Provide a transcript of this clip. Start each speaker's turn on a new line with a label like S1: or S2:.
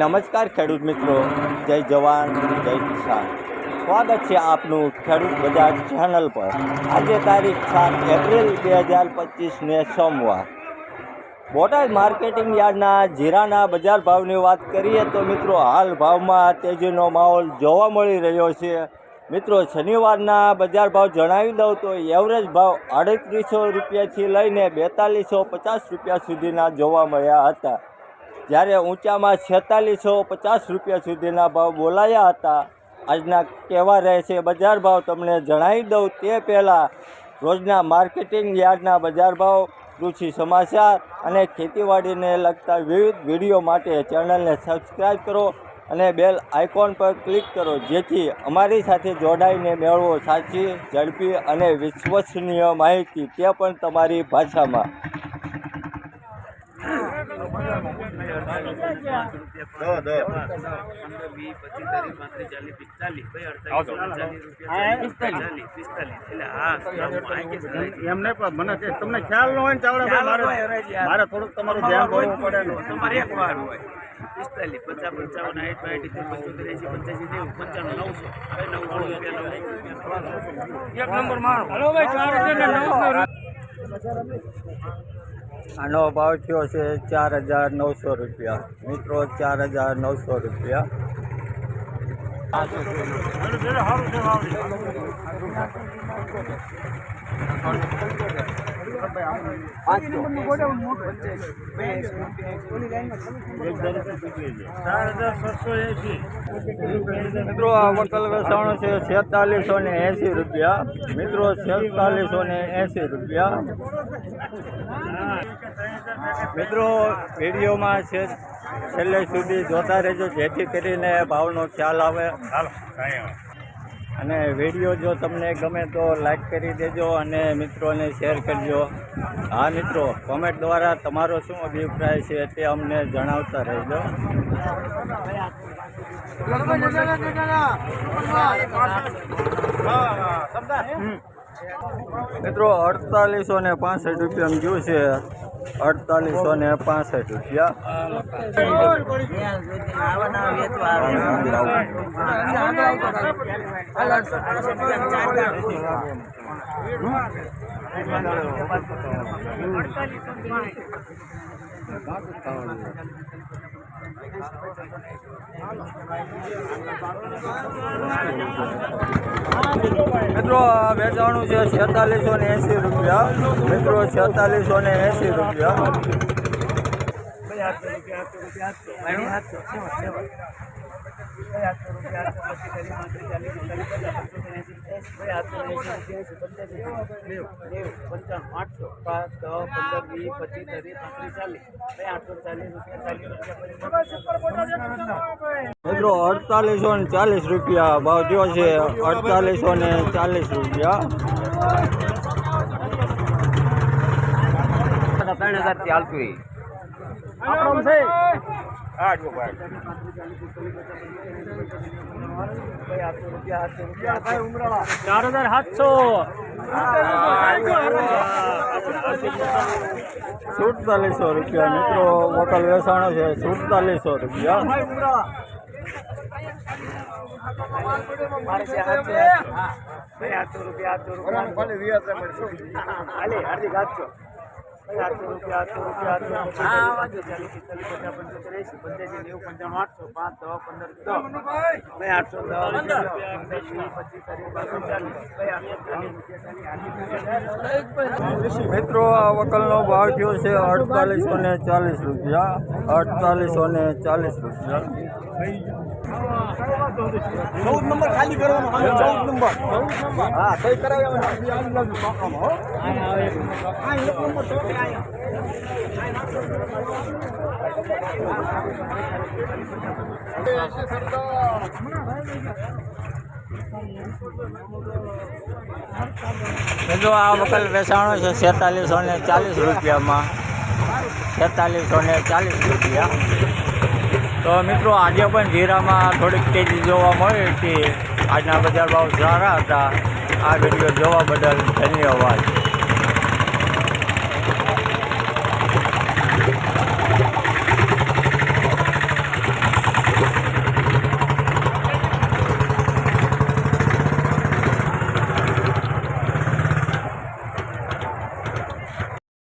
S1: નમસ્કાર ખેડૂત મિત્રો. જય જવાન, જય કિસાન. સ્વાગત છે આપનું ખેડૂત બજાર ચેનલ પર. આજે તારીખ સાત એપ્રિલ બે હજાર પચીસને સોમવાર. બોટાદ માર્કેટિંગ યાર્ડના જીરાના બજાર ભાવની વાત કરીએ તો મિત્રો, હાલ ભાવમાં તેજીનો માહોલ જોવા મળી રહ્યો છે. મિત્રો, શનિવારના બજાર ભાવ જણાવી દઉં તો એવરેજ ભાવ અડત્રીસો રૂપિયાથી લઈને બેતાલીસો પચાસ રૂપિયા સુધીના જોવા મળ્યા હતા. જ્યારે ઊંચામાં છેતાલીસો પચાસ રૂપિયા સુધીના ભાવ બોલાયા હતા, આજના કેવા રહેશે બજાર ભાવ તમને જણાવી દઉં તે પહેલાં રોજના માર્કેટિંગ યાર્ડના બજાર ભાવ, કૃષિ સમાચાર અને ખેતીવાડીને લગતા વિવિધ વીડિયો માટે ચેનલને સબસ્ક્રાઈબ કરો અને બેલ આઇકોન પર ક્લિક કરો, જેથી અમારી સાથે જોડાઈને મેળવો સાચી, ઝડપી અને વિશ્વસનીય માહિતી. તે પણ તમારી ભાષામાં.
S2: એમને પણ મને તમને ખ્યાલ ન હોય ને ચાવડા મારે થોડુંક તમારું ધ્યાન હોવું પડે
S3: તમારે એક વાર હોય. પિસ્તાલીસ પચાસ પંચાવન આઠ પાંઠ પંચોતેર એસી પંચ્યાસી નેવું પંચાણું નવસો. નવસો રૂપિયા એક નંબર મારો
S1: આનો ભાવ થયો છે ચાર હજાર નવસો રૂપિયા. મિત્રો ચાર હજાર નવસો રૂપિયા. મિત્રો આ વકલ વેચાણો છે છેતાલીસો ને એંસી રૂપિયા. મિત્રો છેતાલીસો ને એંસી રૂપિયા. મિત્રો વિડીયોમાં છે છેલ્લે સુધી જોતા રહેજો. જેથી કરીને ભાવનો ખ્યાલ આવે. અને વીડિયો જો તમને ગમે તો લાઈક કરી દેજો અને મિત્રોને શેર કરજો. હા મિત્રો કોમેન્ટ દ્વારા તમારો શું અભિપ્રાય છે તે અમને જણાવતા રહેજો. મિત્રો અડતાલીસો ને પાસઠ રૂપિયા ગયું છે અડતાલીસો ને પાસઠ રૂપિયા. મિત્રો વેચાણું છે છેતાલીસો ને એંસી રૂપિયા. મિત્રો છેતાલીસો ને એંસી રૂપિયા.
S3: આઠસો. પાંચ દસ પંદર વીસ પચીસ ત્રીસ પાંત્રીસ ચાલીસ. આઠસો ચાલીસ
S1: મિત્રો અડતાલીસો ને ચાલીસ રૂપિયા ભાવ થયો છે. અડતાલીસો ને ચાલીસ રૂપિયા.
S3: ત્રણ હજારથી હાલતું
S2: ચાર હજાર સાતસો.
S1: સુડતાલીસો રૂપિયા મિત્રો. વકલ વેચાણો છે સુડતાલીસો રૂપિયા.
S3: રૂપિયા. રૂપિયા હાર્દિક આઠસો આઠસો રૂપિયા આઠસો રૂપિયા આઠસો ચાલીસ પિસ્તાલીસ પચાસ પંચોતેર એસી પંચ્યાસી નેવું પંચાણું આઠસો પાંચ દસ પંદર દસ. ભાઈ આઠસો દસ પંદર પચીસ ચાલીસ
S1: મિત્રો આ વકલનો ભાવ થયો છે અડતાલીસો ને ચાલીસ રૂપિયા અડતાલીસો ને ચાલીસ રૂપિયા.
S2: ચૌદ નંબર ખાલી કરવાનો ચૌદ નંબર. હા કઈ
S1: મિત્રો આ વકલ વેચાણો છે છેતાલીસો ને ચાલીસ રૂપિયામાં. છેતાલીસો ને ચાલીસ રૂપિયા. તો મિત્રો, આજે પણ જીરામાં થોડીક તેજી જોવા મળી હતી. આજના બજાર ભાવ સારા હતા. આ વીડિયો જોવા બદલ ધન્યવાદ.